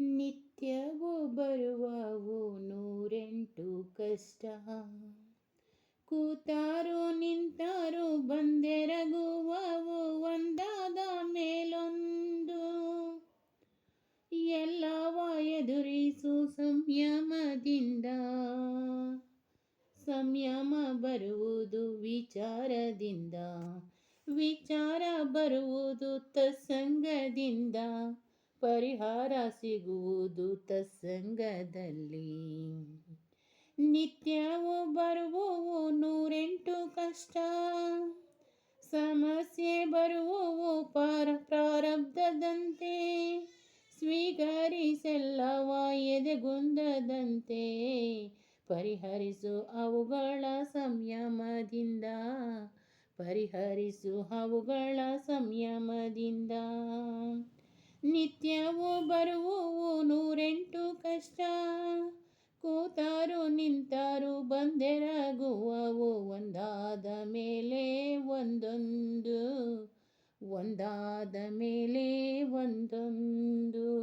ನಿತ್ಯವೂ ಬರುವವು ನೂರೆಂಟು ಕಷ್ಟ. ಕೂತಾರೋ ನಿಂತಾರೋ ಬಂದೆರಗುವವು ಒಂದಾದ ಮೇಲೊಂದು. ಎಲ್ಲವ ಎದುರಿಸು ಸಂಯಮದಿಂದ. ಸಂಯಮ ಬರುವುದು ವಿಚಾರದಿಂದ. ವಿಚಾರ ಬರುವುದು ತತ್ಸಂಗದಿಂದ. ಪರಿಹಾರ ಸಿಗುವುದು ತತ್ಸಂಗದಲ್ಲಿ. ನಿತ್ಯವೂ ಬರುವವು ನೂರೆಂಟು ಕಷ್ಟ, ಸಮಸ್ಯೆ ಬರುವವು ಪಾರ ಪ್ರಾರಬ್ಧದಂತೆ ಸ್ವೀಕರಿಸೆಲ್ಲವ ಎದೆಗುಂದದಂತೆ ಪರಿಹರಿಸು ಅವುಗಳ ಸಂಯಮದಿಂದ, ಪರಿಹರಿಸು ಅವುಗಳ ಸಂಯಮದಿಂದ. ನಿತ್ಯವೂ ಬರುವುವು ನೂರೆಂಟು ಕಷ್ಟ. ಕೂತಾರು ನಿಂತಾರು ಬಂದೆರಗುವವು ಒಂದಾದ ಮೇಲೆ ಒಂದೊಂದು, ಒಂದಾದ ಮೇಲೆ ಒಂದೊಂದು.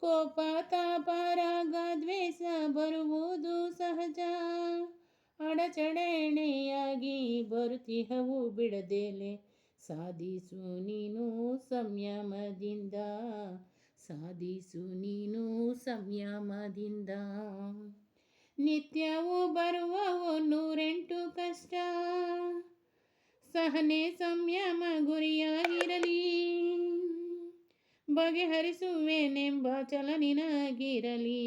ಕೋಪ ತಾಪರಾಗ ದ್ವೇಷ ಬರುವುದು ಸಹಜ. ಅಡಚಣೆಯಾಗಿ ಬರುತ್ತಿಹವು ಬಿಡದೇಲೆ. ಸಾಧಿಸು ನೀನು ಸಂಯಮದಿಂದ, ಸಾಧಿಸು ನೀನು ಸಂಯಮದಿಂದ. ನಿತ್ಯವೂ ಬರುವವು ನೂರೆಂಟು ಕಷ್ಟ, ಸಹನೆ ಸಂಯಮ ಗುರಿಯಾಗಿರಲಿ. ಬಗೆಹರಿಸುವೆನೆಂಬ ಚಲನಿನಾಗಿರಲಿ.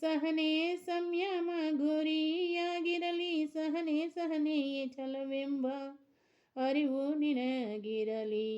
ಸಹನೆ ಸಂಯಮ ಗುರಿಯಾಗಿರಲಿ, ಸಹನೆ ಸಹನೆಯೇ ಛಲವೆಂಬ ಅರಿವು ನಿನಗಿರಲಿ.